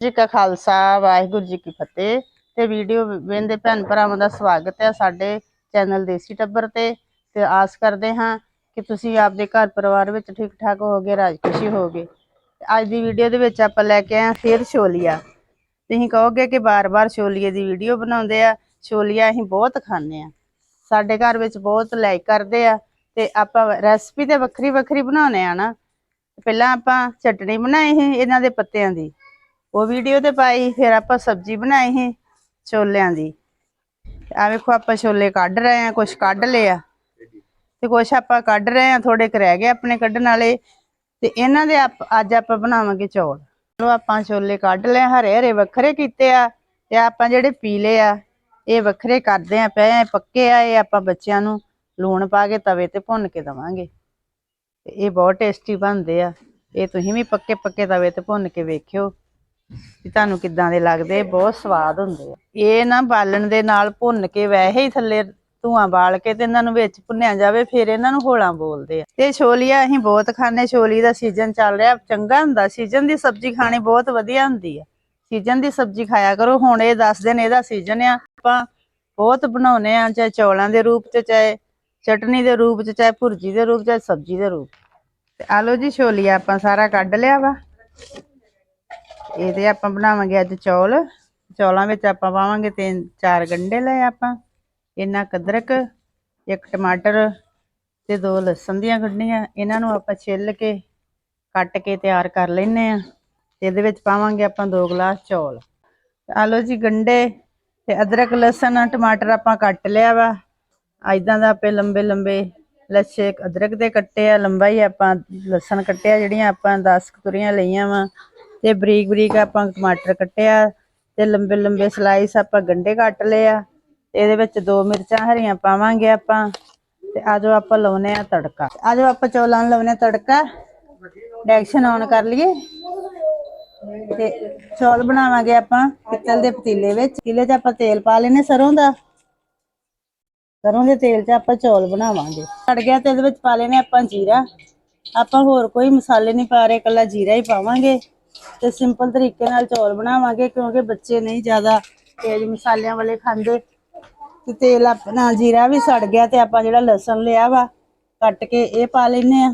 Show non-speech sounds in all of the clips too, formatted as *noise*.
ਜੀ ਕਾ ਖਾਲਸਾ, ਵਾਹਿਗੁਰੂ ਜੀ ਕੀ ਫਤਿਹ ਤੇ ਵੀਡੀਓ ਵੇਖਦੇ ਭੈਣ ਭਰਾਵਾਂ ਦਾ ਸਵਾਗਤ ਹੈ ਸਾਡੇ ਚੈਨਲ ਦੇਸੀ ਟੱਬਰ ਤੇ ਤੇ ਆਸ ਕਰਦੇ ਹਾਂ ਕਿ ਤੁਸੀਂ ਆਪਦੇ ਘਰ ਪਰਿਵਾਰ ਵਿੱਚ ਠੀਕ ਠਾਕ ਹੋਗੇ ਰਾਜ ਖੁਸ਼ੀ ਹੋਗੇ ਅੱਜ ਦੀ ਵੀਡੀਓ ਦੇ ਵਿੱਚ ਆਪਾਂ ਲੈ ਕੇ ਆਏ ਹਾਂ ਫੇਰ ਛੋਲੀਆ। ਤੁਸੀਂ ਕਹੋਗੇ ਕਿ ਬਾਰ-ਬਾਰ ਛੋਲੀਏ ਦੀ ਵੀਡੀਓ ਬਣਾਉਂਦੇ ਆ, ਛੋਲੀਆ ਅਸੀਂ ਬਹੁਤ ਖਾਂਦੇ ਆ ਸਾਡੇ ਘਰ ਵਿੱਚ ਬਹੁਤ ਲਾਈਕ ਕਰਦੇ ਆ ਤੇ ਆਪਾਂ ਰੈਸਪੀ ਤੇ ਵੱਖਰੀ ਵੱਖਰੀ ਬਣਾਉਨੇ ਆ ਨਾ। ਪਹਿਲਾਂ ਆਪਾਂ ਚਟਣੀ ਬਣਾਈ ਸੀ ਇਹਨਾਂ ਦੇ ਪੱਤਿਆਂ ਦੀ। ਉਹ ਵੀਡੀਓ ਤੇ ਪਾਈ, ਫਿਰ ਆਪਾਂ ਸਬਜ਼ੀ ਬਣਾਈ ਸੀ ਛੋਲਿਆਂ ਦੀ। ਆ ਵੇਖੋ, ਆਪਾਂ ਛੋਲੇ ਕੱਢ ਰਹੇ ਆ ਕੁਝ ਕੱਢ ਲਿਆ। ਤੇ ਕੁਝ ਆਪਾਂ ਕੱਢ ਰਹੇ ਆ ਥੋੜੇ ਕੁ ਰਹਿ ਗਏ ਆਪਣੇ ਕੱਢਣ ਵਾਲੇ। ਤੇ ਇਹਨਾਂ ਦੇ ਅੱਜ ਆਪਾਂ ਬਣਾਵਾਂਗੇ ਚੌਲ। ਚਲੋ, ਆਪਾਂ ਛੋਲੇ ਕੱਢ ਲਏ, ਹਰੇ ਹਰੇ ਵੱਖਰੇ ਕੀਤੇ ਆ। ਤੇ ਆਪਾਂ ਜਿਹੜੇ ਪੀਲੇ ਆ, ਇਹ ਵੱਖਰੇ ਕਰਦੇ ਆ, ਪਏ ਆ, ਪੱਕੇ ਆ, ਇਹ ਆਪਾਂ ਬੱਚਿਆਂ ਨੂੰ ਲੂਣ ਪਾ ਕੇ ਤਵੇ ਤੇ ਭੁੰਨ ਕੇ ਦਵਾਂਗੇ। ਤੇ ਇਹ ਬਹੁਤ ਟੇਸਟੀ ਬਣਦੇ ਆ। ਇਹ ਤੁਸੀਂ ਵੀ ਪੱਕੇ ਪੱਕੇ ਤਵੇ ਤੇ ਭੁੰਨ ਕੇ ਵੇਖਿਓ। ਵੀ ਤੁਹਾਨੂੰ ਕਿੱਦਾਂ ਦੇ ਲੱਗਦੇ, ਬਹੁਤ ਸਵਾਦ ਹੁੰਦੇ ਆ। ਇਹ ਨਾ ਬਾਲਣ ਦੇ ਨਾਲ ਭੁੰਨ ਕੇ ਵੈਸੇ ਹੀ ਥੱਲੇ ਧੂਆਂ ਬਾਲ ਕੇ ਤੇ ਇਹਨਾਂ ਨੂੰ ਵਿੱਚ ਭੁੰਨਿਆ ਜਾਵੇ, ਫਿਰ ਇਹਨਾਂ ਨੂੰ ਹੋਲਾਂ ਬੋਲਦੇ ਆ। ਤੇ ਛੋਲੀਆ ਅਸੀਂ ਬਹੁਤ ਖਾਣੇ ਛੋਲੀ ਦਾ ਸੀਜ਼ਨ ਚੱਲ ਰਿਹਾ, ਚੰਗਾ ਹੁੰਦਾ, ਸੀਜ਼ਨ ਦੀ ਸਬਜ਼ੀ ਖਾਣੀ ਬਹੁਤ ਵਧੀਆ ਹੁੰਦੀ ਆ। ਸੀਜ਼ਨ ਦੀ ਸਬਜ਼ੀ ਖਾਇਆ ਕਰੋ, ਹੁਣ ਇਹ 10 ਦਿਨ ਇਹਦਾ ਸੀਜ਼ਨ ਆ, ਆਪਾਂ ਬਹੁਤ ਬਣਾਉਨੇ ਆ, ਚਾਹੇ ਚੌਲਾਂ ਦੇ ਰੂਪ ਚ, ਚਾਹੇ ਚਟਨੀ ਦੇ ਰੂਪ ਚ, ਚਾਹੇ ਭੁਰਜੀ ਦੇ ਰੂਪ ਚਾਹੇ ਸਬਜ਼ੀ ਦੇ ਰੂਪ ਤੇ ਆਲੋ ਜੀ, ਛੋਲੀਆ ਆਪਾਂ ਸਾਰਾ ਕੱਢ ਲਿਆ ਵਾ। ਇਹਦੇ ਆਪਾਂ ਬਣਾਵਾਂਗੇ ਅੱਜ ਚੌਲ। ਚੌਲਾਂ ਵਿੱਚ ਆਪਾਂ ਪਾਵਾਂਗੇ ਤਿੰਨ, ਚਾਰ ਗੰਢੇ ਲਏ ਆਪਾਂ। ਇਹਨਾਂ ਕਦਰਕ ਇੱਕ ਟਮਾਟਰ ਤੇ ਦੋ ਲਸਣ ਦੀਆਂ ਗੰਢੀਆਂ। ਇਹਨਾਂ ਨੂੰ ਆਪਾਂ ਛਿੱਲ ਕੇ, ਕੱਟ ਕੇ ਤਿਆਰ ਕਰ ਲੈਨੇ ਆ ਤੇ ਇਹਦੇ ਵਿੱਚ ਪਾਵਾਂਗੇ ਆਪਾਂ ਦੋ ਗਲਾਸ ਚੌਲ। ਆ ਲਓ ਜੀ ਗੰਢੇ ਤੇ ਅਦਰਕ, ਲਸਣ, ਟਮਾਟਰ ਆਪਾਂ ਕੱਟ ਲਿਆ ਵਾ। ਐਦਾਂ ਦਾ ਆਪੇ ਲੰਬੇ ਲੰਬੇ ਲੱਛੇ ਅਦਰਕ ਦੇ ਕੱਟੇ ਆ। ਲੰਬਾ ਹੀ ਆਪਾਂ ਲਸਣ ਕੱਟਿਆ, ਜਿਹੜੀਆਂ ਆਪਾਂ 10 ਤੁਰੀਆਂ ਲਈਆਂ ਵਾ। ਤੇ ਬਰੀਕ ਬਰੀਕ ਆਪਾਂ ਟਮਾਟਰ ਕੱਟਿਆ ਤੇ ਲੰਬੇ ਲੰਬੇ ਸਲਾਈਸ ਆਪਾਂ ਗੰਡੇ ਕੱਟ ਲਏ ਆ ਤੇ ਇਹਦੇ ਵਿੱਚ ਦੋ ਮਿਰਚਾਂ ਹਰੀਆਂ ਪਾਵਾਂਗੇ ਆਪਾਂ ਤੇ ਆਜੋ ਆਪਾਂ ਲਾਉਨੇ ਆ ਤੜਕਾ। ਆਜੋ ਆਪਾਂ ਚੌਲਾਂ ਨੂੰ ਲਾਉਨੇ ਆ ਤੜਕਾ। ਡੈਕਸ਼ਨ ਔਨ ਕਰ ਲਈਏ। ਤੇ ਚੌਲ ਬਣਾਵਾਂਗੇ ਆਪਾਂ ਪਿੱਤਲ ਦੇ ਪਤੀਲੇ ਵਿੱਚ। ਪਤੀਲੇ 'ਚ ਆਪਾਂ ਤੇਲ ਪਾ ਲੈਨੇ ਸਰੋਂ ਦਾ। ਸਰੋਂ ਦੇ ਤੇਲ 'ਚ ਆਪਾਂ ਚੌਲ ਬਣਾਵਾਂਗੇ। ਸੜ ਗਿਆ ਤੇ ਇਹਦੇ ਵਿੱਚ ਪਾ ਲੈਨੇ ਆਪਾਂ ਜੀਰਾ। ਆਪਾਂ ਹੋਰ ਕੋਈ ਮਸਾਲੇ ਨਹੀਂ ਪਾ ਰਹੇ, ਇਕੱਲਾ ਜੀਰਾ ਹੀ ਪਾਵਾਂਗੇ। ਤੇ ਸਿੰਪਲ ਤਰੀਕੇ ਨਾਲ ਚੌਲ ਬਣਾਵਾਂਗੇ ਕਿਉਂਕਿ ਬੱਚੇ ਨਹੀਂ ਜ਼ਿਆਦਾ ਤੇਜ਼ ਮਸਾਲਿਆਂ ਵਾਲੇ ਖਾਂਦੇ। ਤੇ ਤੇਲ ਆਪਣਾ ਜੀਰਾ ਵੀ ਸੜ ਗਿਆ ਤੇ ਆਪਾਂ ਜਿਹੜਾ ਲਸਣ ਲਿਆ ਵਾ, ਕੱਟ ਕੇ ਇਹ ਪਾ ਲੈਨੇ ਆ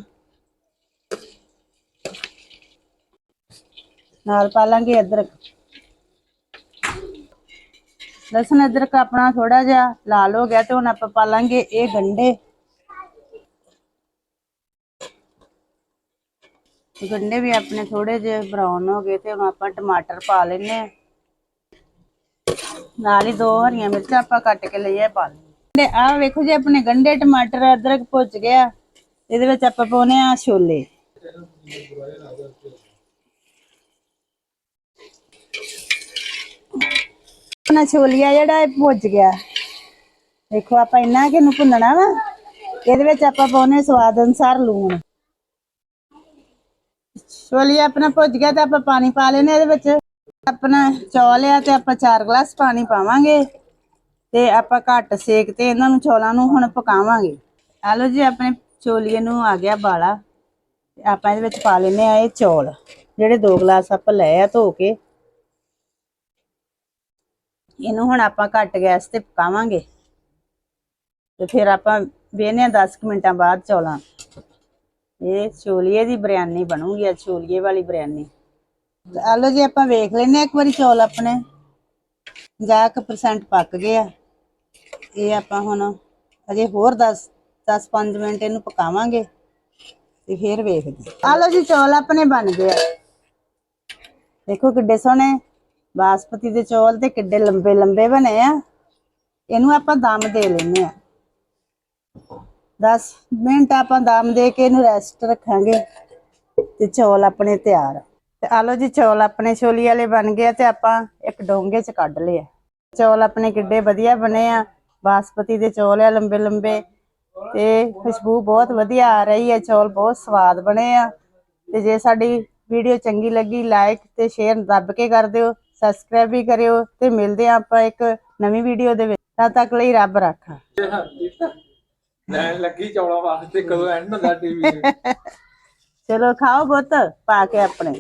ਨਾਲ ਪਾ ਲਾਂਗੇ ਅਦਰਕ। ਲਸਣ ਅਦਰਕ ਆਪਣਾ ਥੋੜਾ ਜਿਹਾ ਲਾਲ ਹੋ ਗਿਆ ਤੇ ਹੁਣ ਆਪਾਂ ਪਾ ਲਾਂਗੇ ਇਹ ਗੰਡੇ ਗੰਡੇ ਵੀ ਆਪਣੇ ਥੋੜੇ ਜਿਹੇ ਬਰਾਊਨ ਹੋ ਗਏ ਤੇ ਹੁਣ ਆਪਾਂ ਟਮਾਟਰ ਪਾ ਲੈਨੇ ਆ ਨਾਲ ਹੀ ਦੋ ਹਰੀਆਂ ਮਿਰਚਾਂ ਆਪਾਂ ਕੱਟ ਕੇ ਲਈਏ ਪਾ ਲੈਣੇ ਆ ਵੇਖੋ ਜੀ, ਆਪਣੇ ਗੰਡੇ ਟਮਾਟਰ ਅਦਰਕ ਭੁੱਜ ਗਿਆ। ਇਹਦੇ ਵਿੱਚ ਆਪਾਂ ਪਾਉਨੇ ਆ ਛੋਲੇ। ਆਪਣਾ ਛੋਲੀਆ ਜਿਹੜਾ ਇਹ ਭੁੱਜ ਗਿਆ। ਦੇਖੋ ਆਪਾਂ ਇੰਨਾ ਕਿ ਨੂੰ ਭੁੰਨਣਾ ਵਾ। ਇਹਦੇ ਵਿੱਚ ਆਪਾਂ ਪਾਉਨੇ ਸਵਾਦ ਅਨੁਸਾਰ ਲੂਣ। ਛੋਲੀਆ ਆਪਣਾ ਭੁੱਜ ਗਿਆ ਤੇ ਆਪਾਂ ਪਾਣੀ ਪਾ ਲੈਨੇ ਇਹਦੇ ਵਿੱਚ। ਆਪਣਾ ਚੌਲ ਆ ਤੇ ਆਪਾਂ 4 ਗਲਾਸ ਪਾਣੀ ਪਾਵਾਂਗੇ ਤੇ ਆਪਾਂ ਘੱਟ ਸੇਕ ਤੇ ਇਹਨਾਂ ਨੂੰ ਚੌਲਾਂ ਨੂੰ ਹੁਣ ਪਕਾਵਾਂਗੇ। ਆ ਲਓ ਜੀ ਆਪਣੇ ਛੋਲੀਏ ਨੂੰ ਆ ਗਿਆ ਬਾਲਾ। ਆਪਾਂ ਇਹਦੇ ਵਿੱਚ ਪਾ ਲੈਨੇ ਆ ਇਹ ਚੌਲ। ਜਿਹੜੇ 2 ਗਲਾਸ ਆਪਾਂ ਲਏ ਆ ਧੋ ਕੇ। ਇਹਨੂੰ ਹੁਣ ਆਪਾਂ ਘੱਟ ਗੈਸ ਤੇ ਪਕਾਵਾਂਗੇ। ਤੇ ਫਿਰ ਆਪਾਂ ਵੇਨੇ ਆ 10 ਕੁ ਮਿੰਟਾਂ ਬਾਅਦ ਚੌਲਾਂ। ਇਹ ਛੋਲੀਏ ਦੀ ਬਿਰਿਆਨੀ ਬਣੂਗੀ ਅੱਜ ਛੋਲੀਏ ਵਾਲੀ ਬਿਰਿਆਨੀ। ਤੇ ਆ ਲਓ ਜੀ, ਆਪਾਂ ਵੇਖ ਲੈਨੇ ਆ ਇੱਕ ਵਾਰੀ ਚੌਲ ਆਪਣੇ। 50% ਪੱਕ ਗਏ ਆ। ਇਹ ਆਪਾਂ ਹੁਣ ਅਜੇ ਹੋਰ 10 10 5 ਮਿੰਟ ਇਹਨੂੰ ਪਕਾਵਾਂਗੇ ਤੇ ਫੇਰ ਵੇਖਦੇ ਆ ਲਓ ਜੀ, ਚੌਲ ਆਪਣੇ ਬਣ ਗਏ ਆ। ਦੇਖੋ ਕਿੱਡੇ ਸੋਹਣੇ ਬਾਸਪਤੀ ਦੇ ਚੌਲ ਤੇ ਕਿੱਡੇ ਲੰਬੇ ਲੰਬੇ ਬਣੇ ਆ। ਇਹਨੂੰ ਆਪਾਂ ਦਮ ਦੇ ਲੈਨੇ ਆ 10 ਮਿੰਟ ਆਪਾਂ ਦਮ ਦੇ ਕੇ ਇਹਨੂੰ ਰੈਸਟ ਰੱਖਾਂਗੇ ਤੇ ਚੌਲ ਆਪਣੇ ਤਿਆਰ ਤੇ ਆ ਲਓ ਜੀ, ਚੌਲ ਆਪਣੇ ਛੋਲੀ ਵਾਲੇ ਬਣ ਗਏ ਤੇ ਆਪਾਂ ਇੱਕ ਡੋਂਗੇ ਚ ਕੱਢ ਲਏ ਚੌਲ ਆਪਣੇ ਕਿੱਡੇ ਵਧੀਆ ਬਣੇ ਆ, ਬਾਸਪਤੀ ਦੇ ਚੌਲ ਆ ਲੰਬੇ ਲੰਬੇ ਤੇ ਖੁਸ਼ਬੂ ਬਹੁਤ ਵਧੀਆ ਆ ਰਹੀ ਹੈ ਚੌਲ ਬਹੁਤ ਸਵਾਦ ਬਣੇ ਆ। ਤੇ ਜੇ ਸਾਡੀ ਵੀਡੀਓ ਚੰਗੀ ਲੱਗੀ ਲਾਈਕ ਤੇ ਸ਼ੇਅਰ ਦੱਬ ਕੇ ਕਰ ਦਿਓ ਸਬਸਕ੍ਰਾਈਬ ਵੀ ਕਰਿਓ ਤੇ ਮਿਲਦੇ ਆ ਆਪਾਂ ਇੱਕ ਨਵੀਂ ਵੀਡੀਓ ਦੇ ਵਿੱਚ। ਤਦ ਤੱਕ ਲਈ ਰੱਬ ਰਾਖਾ। ਲੈਣ ਲੱਗੀ ਚੌਲਾਂ ਵਾਸਤੇ ਕਦੋਂ ਐਂਡ ਹੁੰਦਾ ਟੀਵੀ *laughs* ਚਲੋ ਖਾਓ ਪੁੱਤ ਪਾ ਕੇ ਆਪਣੇ।